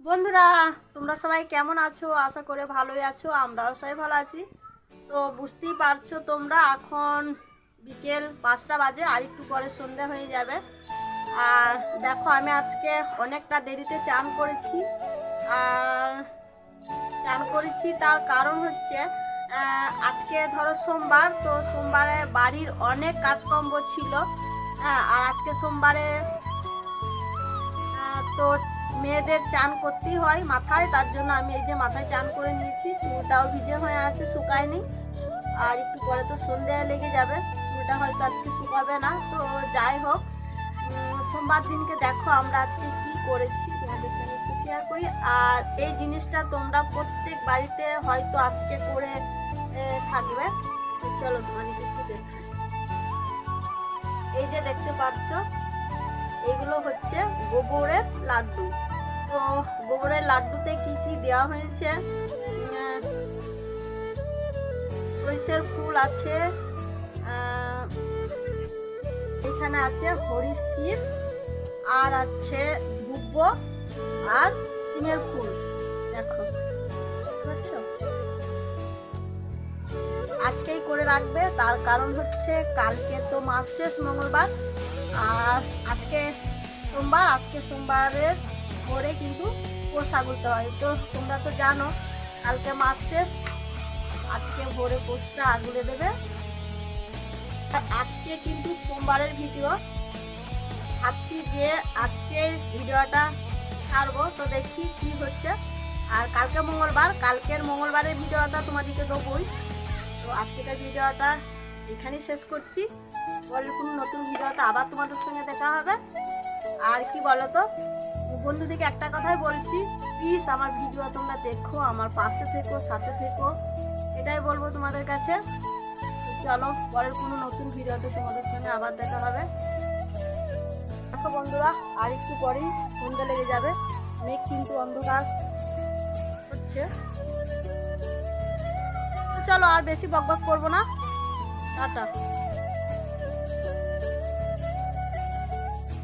বন্ধুরা, তোমরা সবাই কেমন আছো? আশা করে ভালোই আছো, আমরাও সবাই ভালো আছি। তো বুঝতেই পারছ তোমরা, এখন বিকেল পাঁচটা বাজে, আর একটু পরে সন্ধ্যা হয়ে যাবে। আর দেখো, আমি আজকে অনেকটা দেরিতে চান করেছি। আর চান করেছি তার কারণ হচ্ছে আজকে ধরো সোমবার, তো সোমবারে বাড়ির অনেক কাজকর্ম ছিল। হ্যাঁ আর আজকে সোমবারে তো মেয়েদের চান করতেই হয় মাথায়, তার জন্য আমি এই যে মাথায় চান করে নিয়েছি, চুলটাও ভিজে হয়ে আছে, শুকায়নি। আর একটু পরে তো সন্ধ্যা লেগে যাবে চুলটা হয়তো আজকে শুকাবে না, তো যাই হোক সোমবার দিনকে দেখো আমরা আজকে কি করেছি, তোমাদের সঙ্গে একটু শেয়ার করি। আর এই জিনিসটা তোমরা প্রত্যেক বাড়িতে হয়তো আজকে করে থাকবে। চলো তোমাদেরকে একটু দেখাই। এই যে দেখতে পাচ্ছ এগুলো হচ্ছে গোবরের লাড্ডু। তো গোবরের লাড্ডুতে কি কি দেওয়া হয়েছে? সরিষার ফুল আছে এখানে আছে হরির শীষ, আর আছে ধূপ আর সিমের ফুল। দেখো পাচ্ছ? আজকেই করে রাখবে, তার কারণ হচ্ছে কালকে তো মাস শেষ, মঙ্গলবার। আর আজকে সোমবার, আজকে সোমবারের পরে কিন্তু পোষা করতে হয়। তো তোমরা তো জানো, কালকে মাস শেষ, আজকে ভোরে পোষটা আগুলে দেবে। আজকে কিন্তু সোমবারের ভিডিও। ভাবছি যে আজকে ভিডিওটা ছাড়বো, তো দেখি কি হচ্ছে। আর কালকে মঙ্গলবার, কালকের মঙ্গলবারের ভিডিওটা তোমাদেরকে দেবোই। তো আজকের ভিডিওটা এখানেই শেষ করছি। পরের কোনো নতুন ভিডিওতে আবার তোমাদের সঙ্গে দেখা হবে। আর কি বলো তো বন্ধুদেরকে একটা কথাই বলছি প্লিজ আমার ভিডিও তোমরা দেখো, আমার পাশে থেকো, সাথে থেকো। এটাই বলব তোমাদের কাছে। চলো, পরের কোনো নতুন ভিডিওতে তোমাদের সঙ্গে আবার দেখা হবে। দেখো বন্ধুরা, আর একটু পরেই সন্ধ্যা লেগে যাবে। মেঘ কিন্তু অন্ধকার হচ্ছে। চলো, আর বেশি বকবক করব না। 好的